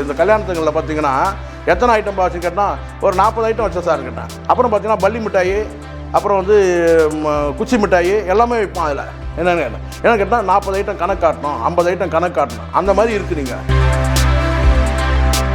இந்த கல்யாணத்துங்களில் பார்த்தீங்கன்னா எத்தனை ஐட்டம் வச்சு கேட்டால் ஒரு நாற்பது ஐட்டம் வச்ச சார் கேட்டேன் அப்புறம் பார்த்தீங்கன்னா பள்ளி மிட்டாய் அப்புறம் வந்து குச்சி மிட்டாய் எல்லாமே வைப்பான் அதில். என்னென்னு என்ன கேட்டால் நாற்பது ஐட்டம் கணக்கு காட்டணும் ஐம்பது ஐட்டம் கணக்கு காட்டணும். அந்த மாதிரி இருக்கு நீங்கள்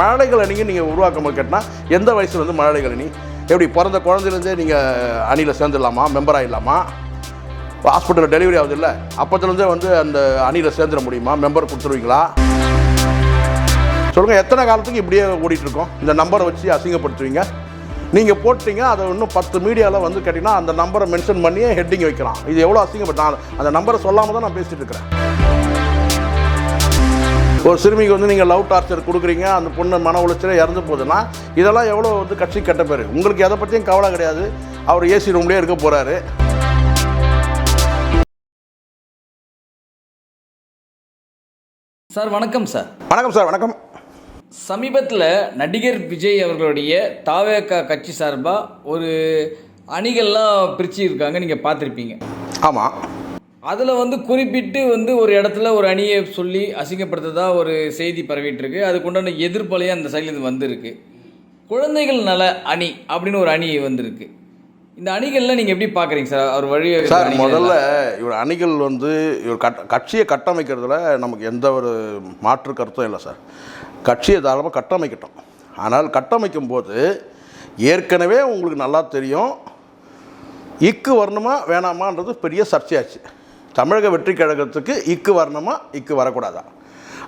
மழலைகள் அணிங்க நீங்கள் உருவாக்கும் போது கேட்டால் எந்த வயசுல வந்து மழலைகள் அணி எப்படி பிறந்த குழந்தையிலேருந்தே நீங்கள் அணியில் சேர்ந்துடலாமா மெம்பர் ஆகிடலாமா ஹாஸ்பிட்டலில் டெலிவரி ஆகுது இல்லை? அப்போத்துலேருந்தே வந்து அந்த அணியில் சேர்ந்துட முடியுமா? மெம்பர் கொடுத்துருவீங்களா? சொல்லுங்கள் எத்தனை காலத்துக்கு இப்படியே ஓடிட்டு இருக்கோம் இந்த நம்பரை வச்சு அசிங்கப்படுத்துவீங்க. நீங்கள் போட்டீங்க அதை இன்னும் பத்து மீடியாவில் வந்து கேட்டிங்கன்னா அந்த நம்பரை மென்ஷன் பண்ணியே ஹெட்டிங் வைக்கலாம். இது எவ்வளோ அசிங்கப்பட்ட நான் அந்த நம்பரை சொல்லாமல் தான் நான் பேசிட்டு இருக்கிறேன் ஒரு சிறுமிக்கு வந்து நீங்கள் லவ் டார்ச்சர் கொடுக்குறீங்க அந்த பொண்ணு மன உளைச்சலே இறந்து போகுதுன்னா இதெல்லாம் எவ்வளோ வந்து கட்சி கெட்ட பேர்? உங்களுக்கு எதை பற்றியும் கவலை கிடையாது. அவர் ஏசி ரூம்லேயே இருக்க போகிறாரு சார் வணக்கம் சார். வணக்கம் சார் வணக்கம். சமீபத்தில் நடிகர் விஜய் அவர்களுடைய தாவேக்கா கட்சி சார்பாக ஒரு அணிகள்லாம் பிரித்து இருக்காங்க நீங்கள் பார்த்துருப்பீங்க. ஆமாம் அதில் வந்து குறிப்பிட்டு வந்து ஒரு இடத்துல ஒரு அணியை சொல்லி அசிங்கப்படுத்ததா ஒரு செய்தி பரவிட்டு இருக்கு அதுக்கு உண்டான எதிர்ப்பலையாக அந்த சைட்லேருந்து வந்திருக்கு. குழந்தைகள் நல அணி அப்படின்னு ஒரு அணி வந்திருக்கு. இந்த அணிகள்லாம் நீங்கள் எப்படி பார்க்குறீங்க சார்? அவர் வழி சார் முதல்ல இவர் அணிகள் வந்து இவர் கட் கட்சியை கட்டமைக்கிறதுல நமக்கு எந்த ஒரு மாற்று கருத்தும் இல்லை சார். கட்சியை தாராளமாக கட்டமைக்கட்டும். ஆனால் கட்டமைக்கும் போது ஏற்கனவே உங்களுக்கு நல்லா தெரியும் இக்கு வரணுமா வேணாமான்றது பெரிய சர்ச்சையாச்சு. தமிழக வெற்றி கழகத்துக்கு இக்கு வரணுமா இக்கு வரக்கூடாதா?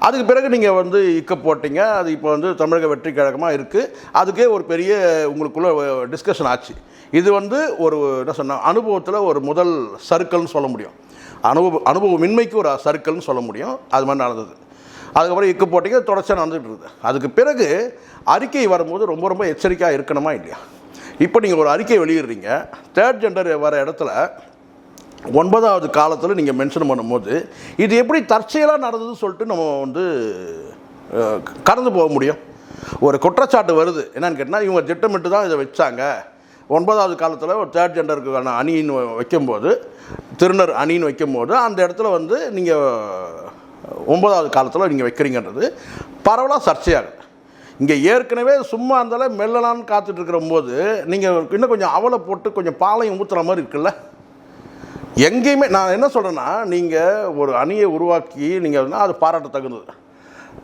அதுக்கு பிறகு நீங்கள் வந்து இக்க போட்டிங்க அது இப்போ வந்து தமிழக வெற்றி கழகமாக இருக்குது அதுக்கே ஒரு பெரிய உங்களுக்குள்ளே டிஸ்கஷன் ஆச்சு. இது வந்து ஒரு என்ன சொன்ன அனுபவத்தில் ஒரு முதல் சர்க்கிள்னு சொல்ல முடியும். அனுபவ அனுபவமின்மைக்கு ஒரு சர்க்கிள்னு சொல்ல முடியும். அது மாதிரி நடந்தது. அதுக்கப்புறம் இக்கு போட்டிங்க தொடர்ச்சியாக நடந்துகிட்டு இருக்குது. அதுக்கு பிறகு அறிக்கை வரும்போது ரொம்ப ரொம்ப எச்சரிக்கையாக இருக்கணுமா இல்லையா? இப்போ நீங்கள் ஒரு அறிக்கை வெளியிடுறீங்க. தேர்ட் ஜெண்டர் வர இடத்துல ஒன்பதாவது காலத்தில் நீங்கள் மென்ஷன் பண்ணும்போது இது எப்படி தற்செயலாக நடந்ததுன்னு சொல்லிட்டு நம்ம வந்து கடந்து போக முடியும். ஒரு குற்றச்சாட்டு வருது. என்னன்னு கேட்டால் இவங்க திட்டமிட்டு தான் இதை வச்சாங்க. ஒன்பதாவது காலத்தில் ஒரு தேர்ட் ஜெண்டருக்கான அணின்னு வைக்கும்போது திருநர் அணின்னு வைக்கும்போது அந்த இடத்துல வந்து நீங்கள் ஒன்பதாவது காலத்தில் நீங்கள் வைக்கிறீங்கன்றது பரவலாக சர்ச்சையாகுது. இங்கே ஏற்கனவே சும்மா இருந்தாலும் மெல்லலான்னு காத்துட்டு இருக்கிற போது நீங்கள் இன்னும் கொஞ்சம் அவலை போட்டு கொஞ்சம் பாலையும் ஊற்றுற மாதிரி இருக்குல்ல? எங்கேயுமே நான் என்ன சொல்கிறேன்னா நீங்கள் ஒரு அணியை உருவாக்கி நீங்கள் அது பாராட்ட தகுந்தது.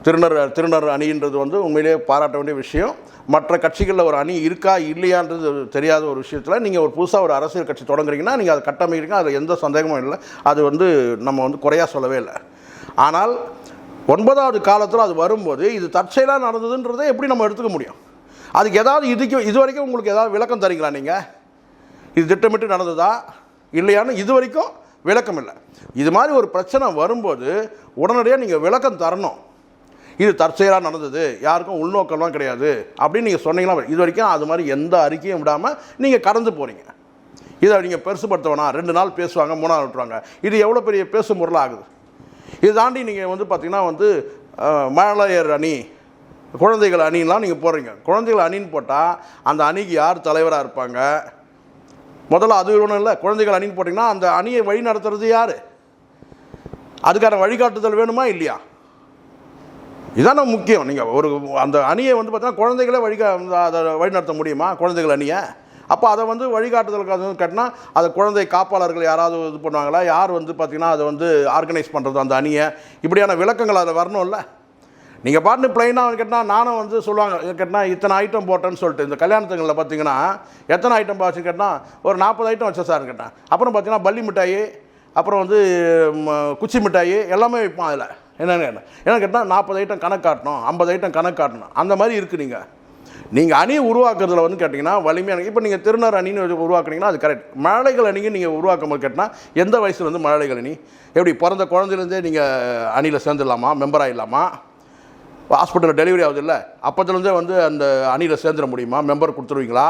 திருநர் திருநர் அணின்றது வந்து உண்மையிலேயே பாராட்ட வேண்டிய விஷயம். மற்ற கட்சிகளில் ஒரு அணி இருக்கா இல்லையான்றது தெரியாத ஒரு விஷயத்தில் நீங்கள் ஒரு புதுசாக ஒரு அரசியல் கட்சி தொடங்குறீங்கன்னா நீங்கள் அதை கட்டமைக்கிறீங்க அதில் எந்த சந்தேகமும் இல்லை. அது வந்து நம்ம வந்து குறையாக சொல்லவே இல்லை. ஆனால் ஒன்பதாவது காலத்தில் அது வரும்போது இது தற்செயலாக நடந்ததுன்றதை எப்படி நம்ம எடுத்துக்க முடியும்? அதுக்கு ஏதாவது இதுக்கு இது வரைக்கும் உங்களுக்கு ஏதாவது விளக்கம் தரீங்களா நீங்கள் இது திட்டமிட்டு நடந்ததா? இல்லையான்னு இது வரைக்கும் விளக்கம் இல்லை. இது மாதிரி ஒரு பிரச்சனை வரும்போது உடனடியாக நீங்கள் விளக்கம் தரணும். இது தற்செயலாக நடந்தது யாருக்கும் உள்நோக்கம்லாம் கிடையாது அப்படின்னு நீங்கள் சொன்னீங்கன்னா இது வரைக்கும் அது மாதிரி எந்த அறிக்கையும் விடாமல் நீங்கள் கடந்து போகிறீங்க இதை நீங்கள் பெருசுப்படுத்த வேணாம் ரெண்டு நாள் பேசுவாங்க மூணாவது விட்டுருவாங்க. இது எவ்வளோ பெரிய பேசும் பொருளாக ஆகுது? இது தாண்டி நீங்கள் வந்து பார்த்தீங்கன்னா வந்து மழலையர் அணி குழந்தைகள் அணிலாம் நீங்கள் போடுறீங்க குழந்தைகள் அணின்னு போட்டால் அந்த அணிக்கு யார் தலைவராக இருப்பாங்க? முதல்ல அது ஒன்றும் இல்லை குழந்தைகள் அணின்னு போட்டிங்கன்னா அந்த அணியை வழி நடத்துறது யார்? அதுக்கான வழிகாட்டுதல் வேணுமா இல்லையா? இதான முக்கியம். நீங்கள் ஒரு அந்த அணியை வந்து பார்த்தீங்கன்னா குழந்தைகளே வழிகா அதை வழிநடத்த முடியுமா? குழந்தைகள் அணியை? அப்போ அதை வந்து வழிகாட்டுதலுக்கு வந்து கட்டினா அதை குழந்தை காப்பாளர்கள் யாராவது இது பண்ணுவாங்களா? யார் வந்து பார்த்தீங்கன்னா அதை வந்து ஆர்கனைஸ் பண்ணுறது அந்த அணியை? இப்படியான விளக்கங்கள் அதில் வரணும்ல. நீங்கள் பாட்டு பிளைனாக கேட்டால் நானும் வந்து சொல்லுவாங்க கேட்டால் இத்தனை ஐட்டம் போட்டேன்னு சொல்லிட்டு இந்த கல்யாணத்துங்களில் பார்த்தீங்கன்னா எத்தனை ஐட்டம் வச்சு கேட்டால் ஒரு நாற்பது ஐட்டம் வச்ச சார் கேட்டேன் அப்புறம் பார்த்தீங்கன்னா பள்ளி மிட்டாய் அப்புறம் வந்து குச்சி மிட்டாய் எல்லாமே வைப்பான் அதில். என்னென்னு கேட்டேன் என்னன்னு கேட்டால் நாற்பது ஐட்டம் கணக்கு காட்டணும் ஐம்பது ஐட்டம் கணக்கு காட்டணும். அந்த மாதிரி இருக்குது நீங்கள் நீங்கள் அணி உருவாக்குறதுல வந்து கேட்டிங்கன்னா வலிமையான இப்போ நீங்கள் திருநர் அணின்னு ஒரு உருவாக்குனீங்கன்னா அது கரெக்ட் மழலைகள் அணியும் நீங்கள் உருவாக்கும் போது கேட்டால் எந்த வயசில் வந்து மழலைகள் அணி? எப்படி பிறந்த குழந்தையிலேருந்தே நீங்கள் அணியில் சேர்ந்துடலாமா? மெம்பர் ஆகிடலாமா ஹாஸ்பிட்டலில் டெலிவரி ஆகுது இல்லை? அப்போத்துலேருந்தே வந்து அந்த அணியில் சேர்ந்துட முடியுமா? மெம்பர் கொடுத்துருவீங்களா?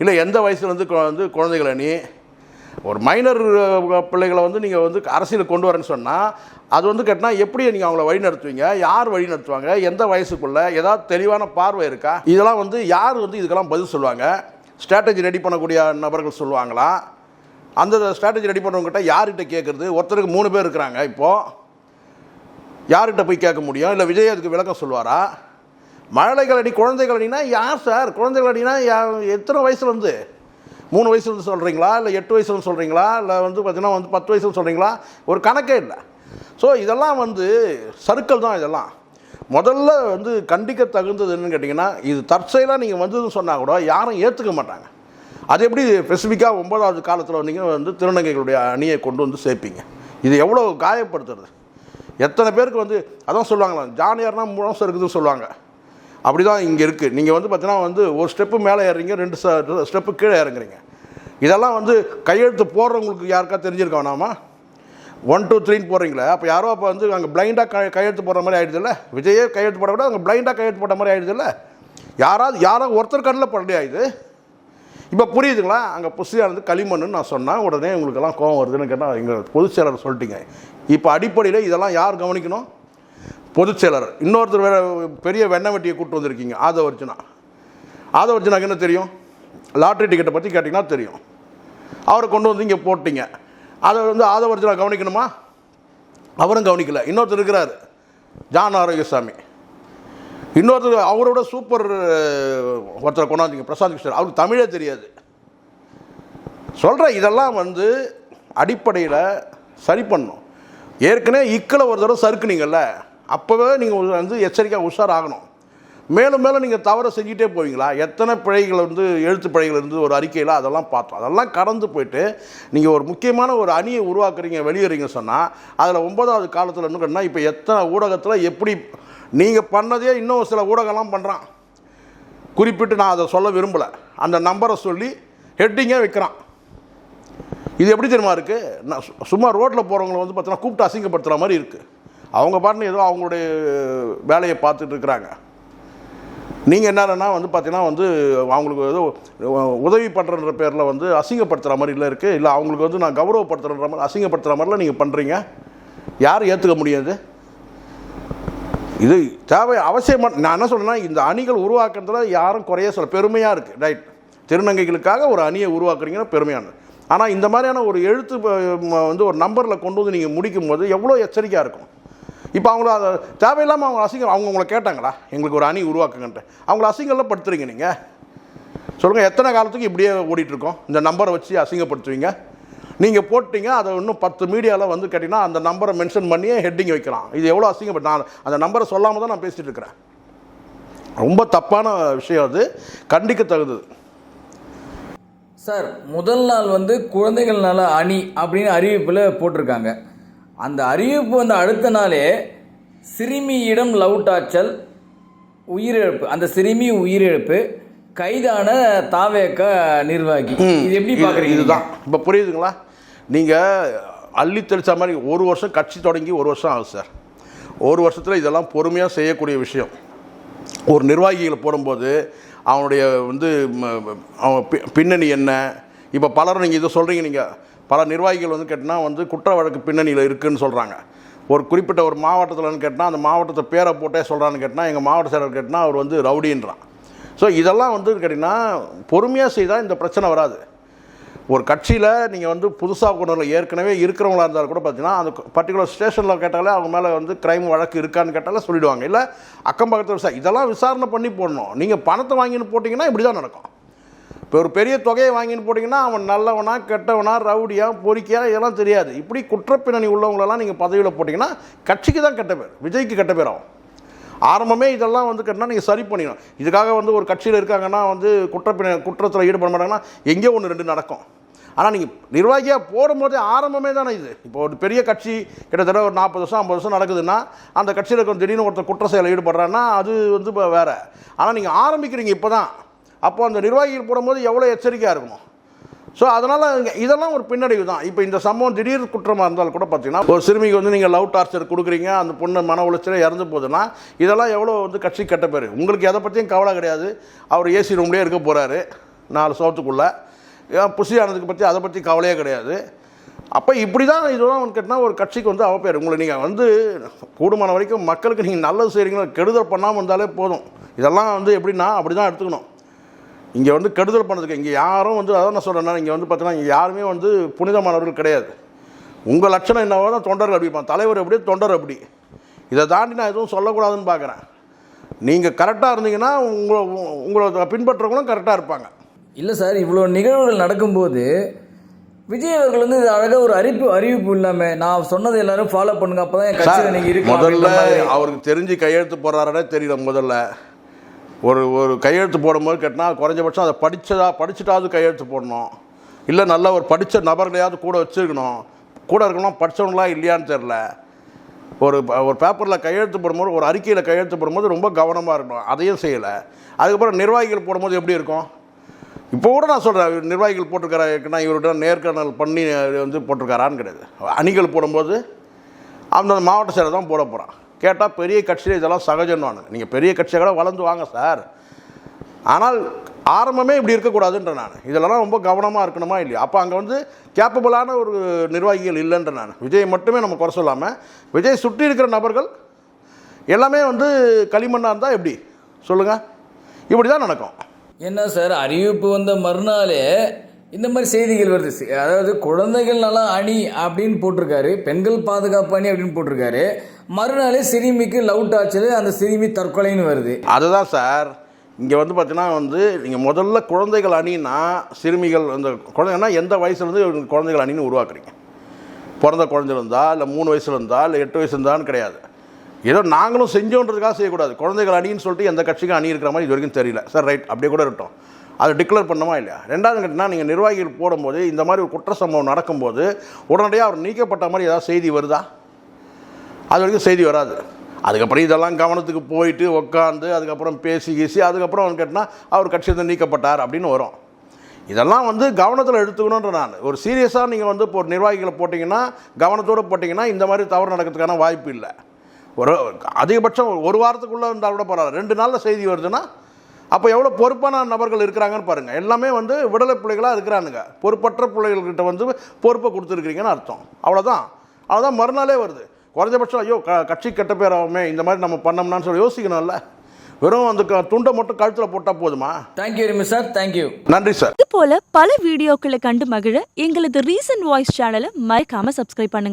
இல்லை எந்த வயசுலேருந்து வந்து குழந்தைகள் அணி? ஒரு மைனர் பிள்ளைகளை வந்து நீங்கள் வந்து அரசியலுக்கு கொண்டு வரேன்னு சொன்னால் அது வந்து கேட்டால் எப்படி நீங்கள் அவங்கள வழி நடத்துவீங்க? யார் வழி நடத்துவாங்க? எந்த வயசுக்குள்ளே? ஏதாவது தெளிவான பார்வை இருக்கா? இதெல்லாம் வந்து யார் வந்து இதுக்கெல்லாம் பதில் சொல்லுவாங்க? ஸ்ட்ராட்டஜி ரெடி பண்ணக்கூடிய நபர்கள் சொல்லுவாங்களா? அந்த ஸ்ட்ராட்டஜி ரெடி பண்ணுறவங்ககிட்ட யார்கிட்ட கேட்குறது? ஒருத்தருக்கு மூணு பேர் இருக்கிறாங்க இப்போது யார்கிட்ட போய் கேட்க முடியும்? இல்லை விஜய் அதுக்கு விளக்கம் சொல்லுவாரா? மழலைகள் அடி குழந்தைகள் அடினா யார் சார் குழந்தைகள் அடினா எத்தனை வயசுலேருந்து மூணு வயசுலேருந்து சொல்கிறீங்களா இல்லை எட்டு வயசுலேருந்து சொல்கிறீங்களா இல்லை வந்து பார்த்தீங்கன்னா வந்து பத்து வயசுல சொல்கிறீங்களா ஒரு கணக்கே இல்லை. ஸோ இதெல்லாம் வந்து சர்க்கிள் தான் இதெல்லாம். முதல்ல வந்து கண்டிக்க தகுந்தது என்னன்னு கேட்டிங்கன்னா இது தற்செயலாக நீங்கள் வந்ததுன்னு சொன்னால் கூட யாரும் ஏற்றுக்க மாட்டாங்க. அது எப்படி ஸ்பெசிஃபிக்காக ஒன்பதாவது காலத்தில் வந்தீங்கன்னா வந்து திருநங்கைகளுடைய அணியை கொண்டு வந்து சேர்ப்பீங்க. இது எவ்வளோ காயப்படுத்துறது? எத்தனை பேருக்கு வந்து அதான் சொல்லுவாங்களா ஜானியார்னால் முழம் இருக்குதுன்னு சொல்லுவாங்க. அப்படி தான் இங்கே இருக்குது நீங்கள் வந்து பார்த்தீங்கன்னா வந்து ஒரு ஸ்டெப்பு மேலே ஏறுறீங்க ரெண்டு ஸ்டெப்பு கீழே இறங்குறீங்க. இதெல்லாம் வந்து கையெழுத்து போடுறவங்களுக்கு யாருக்கா தெரிஞ்சிருக்கோம் நாம? ஒன் டூ த்ரீன்னு போடுறீங்களே அப்போ யாரோ அப்போ வந்து அங்கே பிளைண்டாக க கையெழுத்து போடுற மாதிரி ஆயிடுதுல்ல விஜயே கையெழுத்து போட கூட அங்கே பிளைண்டாக கையெழுத்து போட்ட மாதிரி ஆயிடுதுல்ல யாராவது யாரோ ஒருத்தர் கண்ணில் படலையா இது இப்போ புரியுதுங்களா? அங்கே புசியானது களிமண்ணுன்னு நான் சொன்னேன் உடனே உங்களுக்கெல்லாம் கோவம் வருதுன்னு கேட்டால் எங்கள் பொதுச் செயலர் சொல்லிட்டீங்க. இப்போ அடிப்படையில் இதெல்லாம் யார் கவனிக்கணும்? பொதுச் செயலர். இன்னொருத்தர் வேற பெரிய வெண்ணை வெட்டியை கூப்பிட்டு வந்திருக்கீங்க. ஆதவர்ஜுனா. ஆதவர்ஜுனாக்கு என்ன தெரியும்? லாட்ரி டிக்கெட்டை பற்றி கேட்டிங்கன்னா தெரியும். அவரை கொண்டு வந்து இங்கே போட்டிங்க. அதை வந்து ஆதவர்ஜுனா கவனிக்கணுமா? அவரும் கவனிக்கலை. இன்னொருத்தர் இருக்கிறாரு. ஜான் ஆரோக்கியசாமி. இன்னொருத்தர் அவரோட சூப்பர் ஒருத்தரை கொண்டாந்தீங்க. பிரசாந்த் கிருஷ்ணர். அவருக்கு தமிழே தெரியாது. சொல்கிறேன் இதெல்லாம் வந்து அடிப்படையில் சரி பண்ணும் ஏற்கனவே இக்கில் ஒரு தடவை சறுக்குனீங்கள்ல அப்போவே நீங்கள் வந்து எச்சரிக்கையாக உஷாராகணும். மேலும் மேலும் நீங்கள் தவறை செஞ்சுட்டே போவீங்களா? எத்தனை பிழைகள் வந்து எழுத்து பிழைகள் இருந்து ஒரு அறிக்கையில் அதெல்லாம் பார்த்தோம். அதெல்லாம் கடந்து போயிட்டு நீங்கள் ஒரு முக்கியமான ஒரு அணியை உருவாக்குறீங்க வெளியேறீங்க சொன்னால் அதில் ஒன்பதாவது காலத்தில் இன்னும் இப்போ எத்தனை ஊடகத்தில் எப்படி நீங்கள் பண்ணதே இன்னும் சில ஊடகம்லாம் பண்ணுறான் குறிப்பிட்டு நான் அதை சொல்ல விரும்பலை. அந்த நம்பரை சொல்லி ஹெட்டிங்கே வைக்கிறான். இது எப்படி தெரியுமா இருக்குது நான் சு- சும்மா ரோட்டில் போகிறவங்கள வந்து பார்த்தோன்னா கூப்பிட்டு அசிங்கப்படுத்துகிற மாதிரி இருக்குது அவங்க பாட்டுன்னு ஏதோ அவங்களுடைய வேலையை பார்த்துட்டு இருக்கிறாங்க. நீங்கள் என்னென்னா வந்து பார்த்தீங்கன்னா வந்து அவங்களுக்கு ஏதோ உதவி பண்ணுறன்ற பேரில் வந்து அசிங்கப்படுத்துகிற மாதிரிலாம் இருக்குது இல்லை அவங்களுக்கு வந்து நான் கௌரவப்படுத்துகிற மாதிரி அசிங்கப்படுத்துகிற மாதிரிலாம் நீங்கள் பண்ணுறீங்க யார் ஏற்றுக்க முடியாது? இது தேவை அவசியமாக நான் என்ன சொல்கிறேன்னா இந்த அணிகள் உருவாக்குறதுல யாரும் குறைய சொல்ல பெருமையாக இருக்குது ரைட். திருநங்கைகளுக்காக ஒரு அணியை உருவாக்குறீங்கன்னா பெருமையானது. ஆனால் இந்த மாதிரியான ஒரு எழுத்து வந்து ஒரு நம்பரில் கொண்டு வந்து நீங்கள் முடிக்கும் போது எவ்வளோ எச்சரிக்கையாக இருக்கும்? இப்போ அவங்கள அதை தேவையில்லாமல் அவங்க அசிங்கம் அவங்க உங்களை கேட்டாங்களா? எங்களுக்கு ஒரு அணி உருவாக்குங்கன்ட்டு. அவங்கள அசிங்கம்லாம் படுத்துறீங்க நீங்கள் சொல்லுங்கள் எத்தனை காலத்துக்கு இப்படியே ஓடிட்டுருக்கோம்? இந்த நம்பரை வச்சு அசிங்கப்படுத்துவீங்க. நீங்கள் போட்டிங்க அதை இன்னும் பத்து மீடியாவில் வந்து கேட்டிங்கன்னா அந்த நம்பரை மென்ஷன் பண்ணியே ஹெட்டிங் வைக்கலாம். இது எவ்வளோ அசிங்கப்பட்டு நான் அந்த நம்பரை சொல்லாமல் தான் நான் பேசிகிட்டு இருக்கிறேன். ரொம்ப தப்பான விஷயம் அது. கண்டிக்க தகுந்தது சார் முதல் நாள் வந்து குழந்தைகள் நல அணி அப்படின்னு அறிவிப்பில் போட்டிருக்காங்க. அந்த அறிவிப்பு வந்து அடுத்த நாளே சிறுமியிடம் லவ் டாச்சல் உயிரிழப்பு. அந்த சிறுமி உயிரிழப்பு கைதான தாவேக்க நிர்வாகி. இது எப்படி பார்க்குறீங்க இதுதான். இப்போ புரியுதுங்களா? நீங்கள் அள்ளி தெளிச்ச மாதிரி ஒரு வருஷம் கட்சி தொடங்கி ஒரு வருஷம் ஆகுது சார். ஒரு வருஷத்தில் இதெல்லாம் பொறுமையாக செய்யக்கூடிய விஷயம். ஒரு நிர்வாகிகளை போடும்போது அவனுடைய வந்து அவன் பின்னணி என்ன? இப்போ பலரும் நீங்கள் இதை சொல்கிறீங்க நீங்கள் பல நிர்வாகிகள் வந்து கேட்டினா வந்து குற்ற வழக்கு பின்னணியில் இருக்குதுன்னு சொல்கிறாங்க ஒரு குறிப்பிட்ட ஒரு மாவட்டத்தில்னு கேட்டால் அந்த மாவட்டத்தை பேரை போட்டே சொல்கிறான்னு கேட்டால் எங்கள் மாவட்ட செயலர் கேட்டால் அவர் வந்து ரவுடின்றான். ஸோ இதெல்லாம் வந்து கேட்டிங்கன்னா பொறுமையாக செய்தால் இந்த பிரச்சனை வராது. ஒரு கட்சியில் நீங்கள் வந்து புதுசாக கொண்டு வரல ஏற்கனவே இருக்கிறவங்களா இருந்தால் கூட பார்த்தீங்கன்னா அந்த பர்டிகுலர் ஸ்டேஷனில் கேட்டாலே அவங்க மேலே வந்து கிரைம் வழக்கு இருக்கான்னு கேட்டாலே சொல்லிடுவாங்க. இல்லை அக்கம் பக்கத்தில் விசாரி இதெல்லாம் விசாரணை பண்ணி போடணும். நீங்கள் பணத்தை வாங்கின்னு போட்டிங்கன்னா இப்படி தான் நடக்கும். இப்போ ஒரு பெரிய தொகையை வாங்கின்னு போட்டிங்கன்னா அவன் நல்லவனா கெட்டவனா ரவுடியா பொறிக்கியா இதெல்லாம் தெரியாது. இப்படி குற்றப்பின்னணி உள்ளவங்களெல்லாம் நீங்கள் பதவியில் போட்டிங்கன்னா கட்சிக்கு தான் கெட்ட பேர் விஜய்க்கு கெட்ட பேர் ஆகும். ஆரம்பமே இதெல்லாம் வந்து கட்டினா நீங்கள் சரி பண்ணிக்கணும். இதுக்காக வந்து ஒரு கட்சியில் இருக்காங்கன்னா வந்து குற்றப்பின குற்றத்தில் ஈடுபட மாட்டாங்கன்னா எங்கேயோ ஒன்று ரெண்டு நடக்கும். ஆனால் நீங்கள் நிர்வாகியாக போடும்போதே ஆரம்பமே தானே இது. இப்போ ஒரு பெரிய கட்சி கிட்டத்தட்ட ஒரு நாற்பது வருஷம் ஐம்பது வருஷம் நடக்குதுன்னா அந்த கட்சியில் இருக்கிற திடீர்னு ஒருத்தர் குற்ற செயலில் ஈடுபடுறான்னா அது வந்து இப்போ வேறு. ஆனால் நீங்கள் ஆரம்பிக்கிறீங்க இப்போ தான் அப்போ அந்த நிர்வாகிகள் போடும்போது எவ்வளோ எச்சரிக்கையாக இருக்கணும் ஸோ அதனால் இதெல்லாம் ஒரு பின்னடைவு தான். இப்போ இந்த சம்பவம் திடீர் குற்றமாக இருந்தாலும் கூட பார்த்தீங்கன்னா ஒரு சிறுமிக்கு வந்து நீங்கள் லவ் டார்ச்சர் கொடுக்குறீங்க அந்த பொண்ணு மன உளைச்சல இறந்து போகுதுன்னா இதெல்லாம் எவ்வளோ வந்து கட்சி கெட்ட பேர்? உங்களுக்கு எதை பற்றியும் கவலை கிடையாது. அவர் ஏசி ரூம்லேயே இருக்க போகிறாரு நாலு சோத்துக்குள்ளே. புசி ஆனதுக்கு பற்றி அதை பற்றி கவலையே கிடையாது. அப்போ இப்படி தான் இதெல்லாம் வந்து கேட்டால் ஒரு கட்சிக்கு வந்து அவப்பேர். உங்களை நீங்கள் வந்து கூடுமான வரைக்கும் மக்களுக்கு நீங்கள் நல்லது செய்கிறீங்களோ கெடுதல் பண்ணாமல் இருந்தாலே போதும். இதெல்லாம் வந்து எப்படின்னா அப்படி தான் எடுத்துக்கணும். இங்கே வந்து கெடுதல் பண்ணதுக்கு இங்கே யாரும் வந்து அதான் நான் சொல்கிறேன்னா இங்கே வந்து பார்த்தீங்கன்னா இங்கே யாருமே வந்து புனிதமானவர்கள் கிடையாது. உங்கள் லட்சணம் என்னவோ தான் தொண்டர்கள் அப்படி இருப்பான் தலைவர் எப்படி தொண்டர் அப்படி இதை தாண்டி நான் எதுவும் சொல்லக்கூடாதுன்னு பார்க்குறேன் நீங்கள் கரெக்டாக இருந்தீங்கன்னா உங்களை உங்களை பின்பற்றுறவங்களும் கரெக்டாக இருப்பாங்க. இல்லை சார் இவ்வளோ நிகழ்வுகள் நடக்கும்போது விஜய் அவர்கள் வந்து இது அழகாக ஒரு அறிவிப்பு அறிவிப்பு இல்லாமல் நான் சொன்னதை எல்லாரும் ஃபாலோ பண்ணுங்க அப்போ தான் என் கட்சியில் நீங்கள் முதல்ல. அவருக்கு தெரிஞ்சு கையெழுத்து போடுறாரே தெரியல முதல்ல. ஒரு ஒரு கையெழுத்து போடும்போது கேட்டால் குறைஞ்சபட்சம் அதை படித்ததா படிச்சுட்டாவது கையெழுத்து போடணும். இல்லை நல்ல ஒரு படித்த நபர்களையாவது கூட வச்சுருக்கணும். கூட இருக்கணும் படித்தவங்களாம் இல்லையான்னு தெரில ஒரு ஒரு பேப்பரில் கையெழுத்து போடும்போது ஒரு அறிக்கையில் கையெழுத்து போடும்போது ரொம்ப கவனமாக இருக்கணும். அதையும் செய்யலை. அதுக்கப்புறம் நிர்வாகிகள் போடும்போது எப்படி இருக்கும்? இப்போ கூட நான் சொல்கிறேன் நிர்வாகிகள் போட்டிருக்காருன்னா இவர்கிட்ட நேர்காணல் பண்ணி வந்து போட்டிருக்காரான்னு கிடையாது. அணிகள் போடும்போது அந்த மாவட்ட செயலர் தான் போட போகிறான் கேட்டால் பெரிய கட்சியில் இதெல்லாம் சகஜம்னு நீங்கள் பெரிய கட்சியை கூட வளர்ந்து வாங்க சார். ஆனால் ஆரம்பமே இப்படி இருக்கக்கூடாதுன்ற நான். இதெல்லாம் ரொம்ப கவனமாக இருக்கணுமா இல்லையா? அப்போ அங்கே வந்து கேப்பபிளான ஒரு நிர்வாகிகள் இல்லைன்ற நான். விஜய் மட்டுமே நம்ம குறை சொல்லாமல் விஜய் சுற்றி இருக்கிற நபர்கள் எல்லாமே வந்து களிமண்ணாக இருந்தால் எப்படி? சொல்லுங்கள் இப்படி தான் நடக்கும். என்ன சார் அறிவிப்பு வந்த மறுநாளே இந்த மாதிரி செய்திகள் வருது. அதாவது குழந்தைகள் நலம் அணி அப்படின்னு போட்டிருக்காரு பெண்கள் பாதுகாப்பு அணி அப்படின்னு போட்டிருக்காரு. மறுநாளே சிறுமிக்கு லவ் டார்ச்சர் அந்த சிறுமி தற்கொலைன்னு வருது. அதுதான் சார். இங்கே வந்து பார்த்தீங்கன்னா வந்து நீங்கள் முதல்ல குழந்தைகள் அணின்னா சிறுமிகள் அந்த குழந்தைங்கன்னா எந்த வயசுலேருந்து குழந்தைகள் அணின்னு உருவாக்குறீங்க? பிறந்த குழந்தை இருந்தால் இல்லை மூணு வயசுல இருந்தால் இல்லை எட்டு வயசு இருந்தான்னு கிடையாது. ஏதோ நாங்களும் செஞ்சோன்றதுக்காக செய்யக்கூடாது. குழந்தைகள் அணின்னு சொல்லிட்டு எந்த கட்சிக்கும் அணி இருக்கிற மாதிரி இது வரைக்கும் தெரியல. சார் ரைட் அப்படியே கூட இருக்கட்டும். அதை டிக்ளேர் பண்ணமா இல்லையா? ரெண்டாவது கேட்டினா நீங்கள் நிர்வாகிகள் போடும்போது இந்த மாதிரி ஒரு குற்ற சம்பவம் நடக்கும்போது உடனடியாக அவர் நீக்கப்பட்ட மாதிரி ஏதாவது செய்தி வருதா? அது வரைக்கும் செய்தி வராது. அதுக்கப்புறம் இதெல்லாம் கவனத்துக்கு போயிட்டு உட்காந்து அதுக்கப்புறம் பேசி கீசி அதுக்கப்புறம் அவன் கேட்டால் அவர் கட்சியிலிருந்து நீக்கப்பட்டார் அப்படின்னு வரும். இதெல்லாம் வந்து கவனத்தில் எடுத்துக்கணுன்ற நான். ஒரு சீரியஸாக நீங்கள் வந்து இப்போ ஒரு நிர்வாகிகளை போட்டிங்கன்னா கவனத்தோடு போட்டிங்கன்னா இந்த மாதிரி தவறு நடக்கிறதுக்கான வாய்ப்பு இல்லை. ஒரு அதிகபட்சம் ஒரு வாரத்துக்குள்ளே இருந்தால் கூட பரவாயில்ல. ரெண்டு நாளில் செய்தி வருதுன்னா அப்போ எவ்வளோ பொறுப்பான நபர்கள் இருக்கிறாங்கன்னு பாருங்கள் எல்லாமே வந்து விடுதலை பிள்ளைகளாக இருக்கிறானுங்க. பொறுப்பற்ற பிள்ளைகள்கிட்ட வந்து பொறுப்பை கொடுத்துருக்கிறீங்கன்னு அர்த்தம். அவ்வளோதான் அவ்வளோதான் மறுநாளே வருது. குறைஞ்சபட்சம் ஐயோ க கட்சி கெட்ட பேர் ஆகுமே இந்த மாதிரி நம்ம பண்ணோம்னான்னு சொல்லி யோசிக்கணும்ல. வெறும் அந்த க- துண்டை மட்டும் கழுத்தில் போட்டால் போதுமா? Thank you sir thank you நன்றி சார் இது போல பல வீடியோக்களை கண்டு மகிழ எங்களது ரீசன்ட் வாய்ஸ் சேனலை மறக்காம சப்ஸ்கிரைப் பண்ணுங்க.